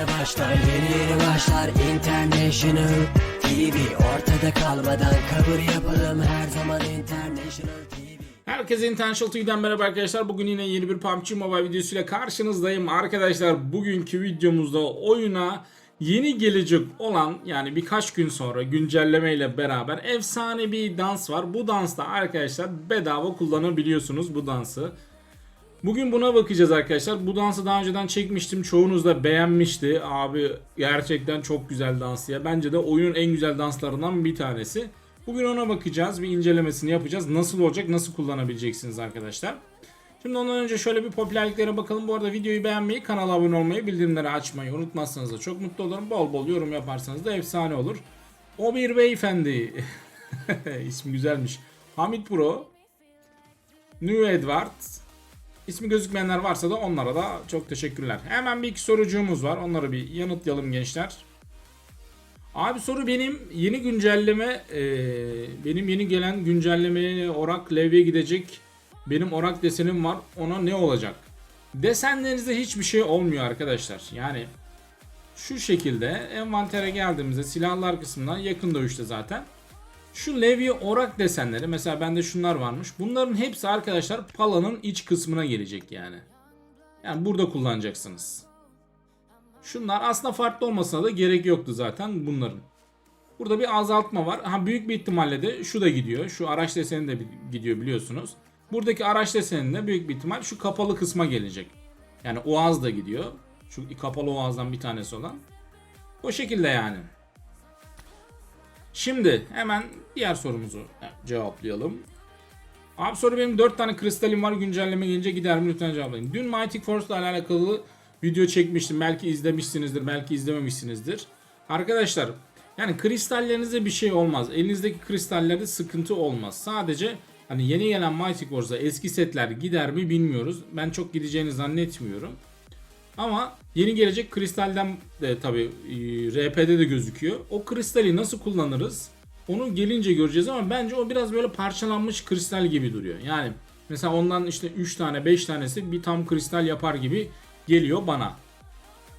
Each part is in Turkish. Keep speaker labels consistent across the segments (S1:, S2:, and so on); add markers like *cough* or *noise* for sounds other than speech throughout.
S1: yeni başlar Yeni yeni başlar International TV Ortada kalmadan kabul yapalım Her zaman International TV
S2: Herkese International TV'den merhaba arkadaşlar. Bugün yine yeni bir PUBG Mobile videosuyla karşınızdayım. Arkadaşlar bugünkü videomuzda oyuna yeni gelecek olan yani birkaç gün sonra güncelleme ile beraber efsane bir dans var. Bu dansta arkadaşlar bedava kullanabiliyorsunuz bu dansı. Bugün buna bakacağız arkadaşlar. Bu dansı daha önceden çekmiştim. Çoğunuz da beğenmişti. Abi gerçekten çok güzel dans ya. Bence de oyunun en güzel danslarından bir tanesi. Bugün ona bakacağız. Bir incelemesini yapacağız. Nasıl olacak, nasıl kullanabileceksiniz arkadaşlar. Şimdi ondan önce şöyle bir popülerliklere bakalım. Bu arada videoyu beğenmeyi, kanala abone olmayı, bildirimleri açmayı unutmazsanız da çok mutlu olurum. Bol bol yorum yaparsanız da efsane olur. O bir beyefendi. *laughs* İsmi güzelmiş. Hamit Pro. New Edward. İsmi gözükmeyenler varsa da onlara da çok teşekkürler. Hemen bir iki sorucuğumuz var. Onları bir yanıtlayalım gençler. Abi soru benim yeni güncelleme e, benim yeni gelen güncellemeye orak levye gidecek benim orak desenim var ona ne olacak? Desenlerinizde hiçbir şey olmuyor arkadaşlar. Yani şu şekilde envantere geldiğimizde silahlar kısmından yakın dövüşte zaten. Şu levye orak desenleri mesela bende şunlar varmış. Bunların hepsi arkadaşlar palanın iç kısmına gelecek yani. Yani burada kullanacaksınız. Şunlar aslında farklı olmasına da gerek yoktu zaten bunların. Burada bir azaltma var. Ha büyük bir ihtimalle de şu da gidiyor. Şu araç deseni de gidiyor biliyorsunuz. Buradaki araç deseninde büyük bir ihtimal şu kapalı kısma gelecek. Yani oğaz da gidiyor. Şu kapalı oğazdan bir tanesi olan. O şekilde yani. Şimdi hemen diğer sorumuzu cevaplayalım. Abi soru benim 4 tane kristalim var güncelleme gelince gider mi lütfen cevaplayın. Dün Mighty Force ile alakalı video çekmiştim. Belki izlemişsinizdir, belki izlememişsinizdir. Arkadaşlar yani kristallerinizde bir şey olmaz. Elinizdeki kristallerde sıkıntı olmaz. Sadece hani yeni gelen Mighty Force'a eski setler gider mi bilmiyoruz. Ben çok gideceğini zannetmiyorum. Ama yeni gelecek kristalden de tabi RP'de de gözüküyor. O kristali nasıl kullanırız? Onu gelince göreceğiz ama bence o biraz böyle parçalanmış kristal gibi duruyor. Yani mesela ondan işte 3 tane 5 tanesi bir tam kristal yapar gibi geliyor bana.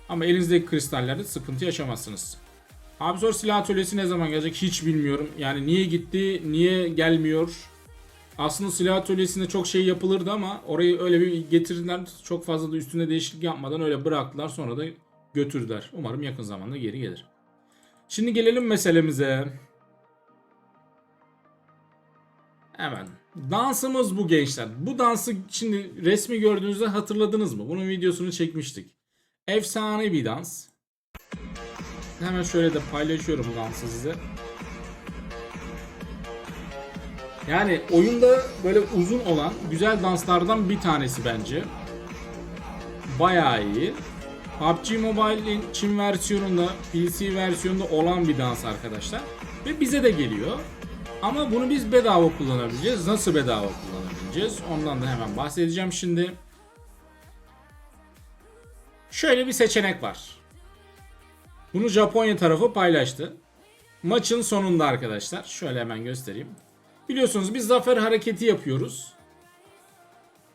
S2: Ama elinizdeki kristallerde sıkıntı yaşamazsınız. Abi zor silah atölyesi ne zaman gelecek hiç bilmiyorum. Yani niye gitti, niye gelmiyor? Aslında silah atölyesinde çok şey yapılırdı ama orayı öyle bir getirdiler. Çok fazla da üstüne değişiklik yapmadan öyle bıraktılar. Sonra da götürdüler. Umarım yakın zamanda geri gelir. Şimdi gelelim meselemize. Hemen. Dansımız bu gençler. Bu dansı şimdi resmi gördüğünüzde hatırladınız mı? Bunun videosunu çekmiştik. Efsane bir dans. Hemen şöyle de paylaşıyorum dansı size. Yani oyunda böyle uzun olan güzel danslardan bir tanesi bence. Bayağı iyi. PUBG Mobile'in Çin versiyonunda, PC versiyonunda olan bir dans arkadaşlar. Ve bize de geliyor. Ama bunu biz bedava kullanabileceğiz. Nasıl bedava kullanabileceğiz? Ondan da hemen bahsedeceğim şimdi. Şöyle bir seçenek var. Bunu Japonya tarafı paylaştı. Maçın sonunda arkadaşlar. Şöyle hemen göstereyim. Biliyorsunuz biz zafer hareketi yapıyoruz.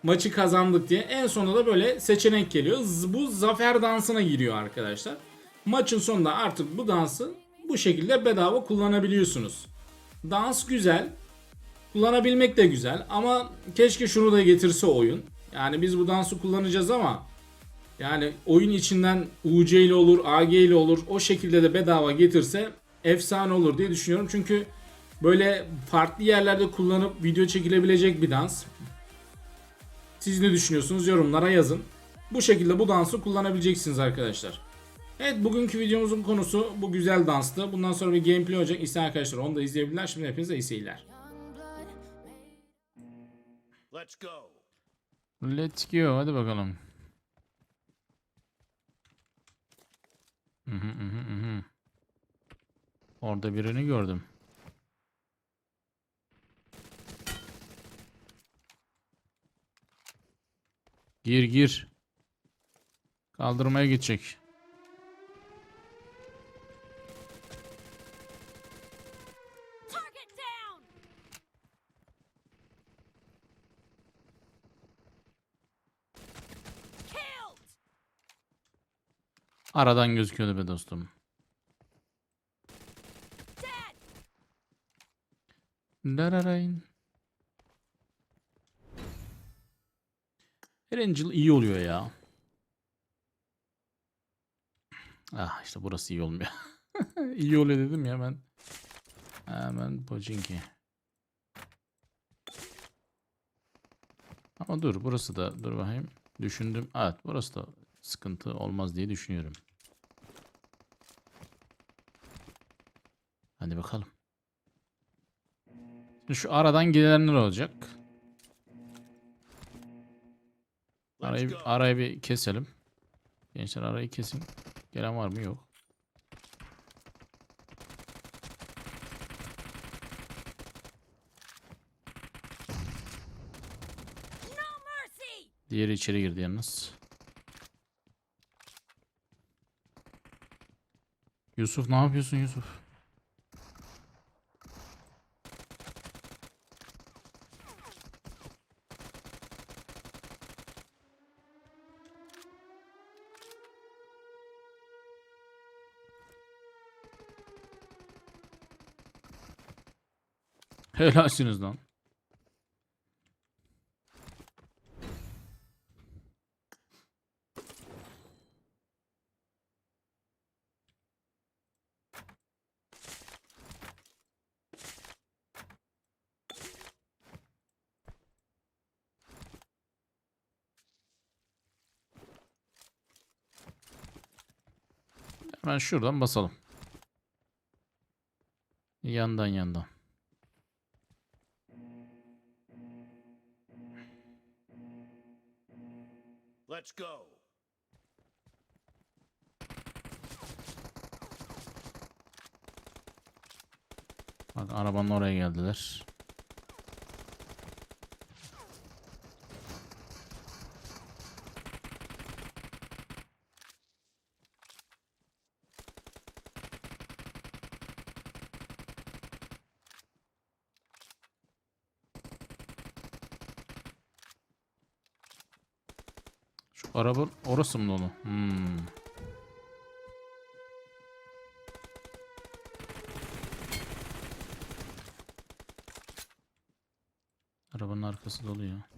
S2: Maçı kazandık diye. En sonunda da böyle seçenek geliyor. Bu zafer dansına giriyor arkadaşlar. Maçın sonunda artık bu dansı bu şekilde bedava kullanabiliyorsunuz. Dans güzel. Kullanabilmek de güzel ama keşke şunu da getirse oyun. Yani biz bu dansı kullanacağız ama yani oyun içinden UC ile olur, AG ile olur. O şekilde de bedava getirse efsane olur diye düşünüyorum. Çünkü böyle farklı yerlerde kullanıp video çekilebilecek bir dans. Siz ne düşünüyorsunuz yorumlara yazın. Bu şekilde bu dansı kullanabileceksiniz arkadaşlar. Evet bugünkü videomuzun konusu bu güzel danstı. Bundan sonra bir gameplay olacak. İsteyen arkadaşlar onu da izleyebilirler. Şimdi hepinize iyi seyirler.
S3: Let's go.
S2: Let's go hadi bakalım. Hı hı hı hı. Orada birini gördüm. Gir gir. Kaldırmaya gidecek. Aradan gözüküyordu be dostum. Dararayn. Erangel iyi oluyor ya. Ah işte burası iyi olmuyor. *laughs* iyi oluyor dedim ya ben. Hemen Pochinki. Ama dur burası da dur bakayım. Düşündüm. Evet burası da sıkıntı olmaz diye düşünüyorum. Hadi bakalım. Şimdi şu aradan gidenler olacak. Arayı, arayı bir keselim. Gençler arayı kesin. Gelen var mı? Yok. Diğeri içeri girdi yalnız. Yusuf ne yapıyorsun Yusuf? Helalsiniz lan. Hemen şuradan basalım. Yandan yandan.
S3: Let's go.
S2: Bak arabanın oraya geldiler. Şu araba orası mı dolu? Hmm. Arabanın arkası dolu ya.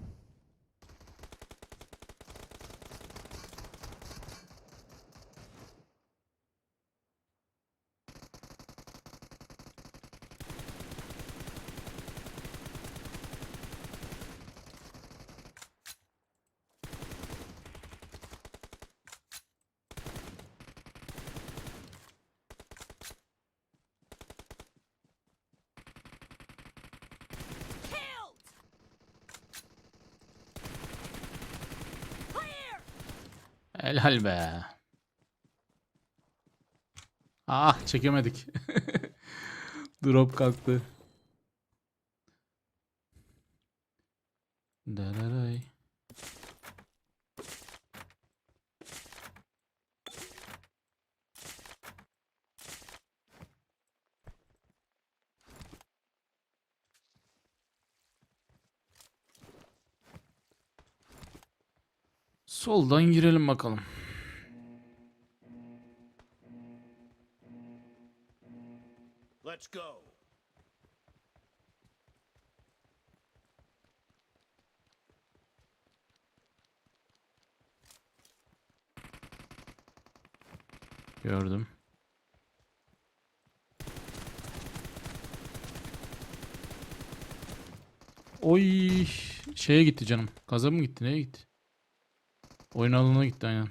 S2: Helal be. Ah çekemedik. *laughs* Drop kalktı. Dararay. Soldan girelim bakalım.
S3: Let's go.
S2: Gördüm. Oy şeye gitti canım. Gaza mı gitti? Neye gitti? Oyun alanına gitti aynen.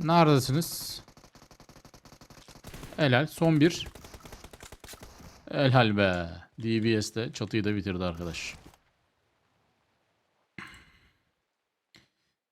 S2: Neredesiniz? Helal. Son bir. Helal be. DBS de çatıyı da bitirdi arkadaş.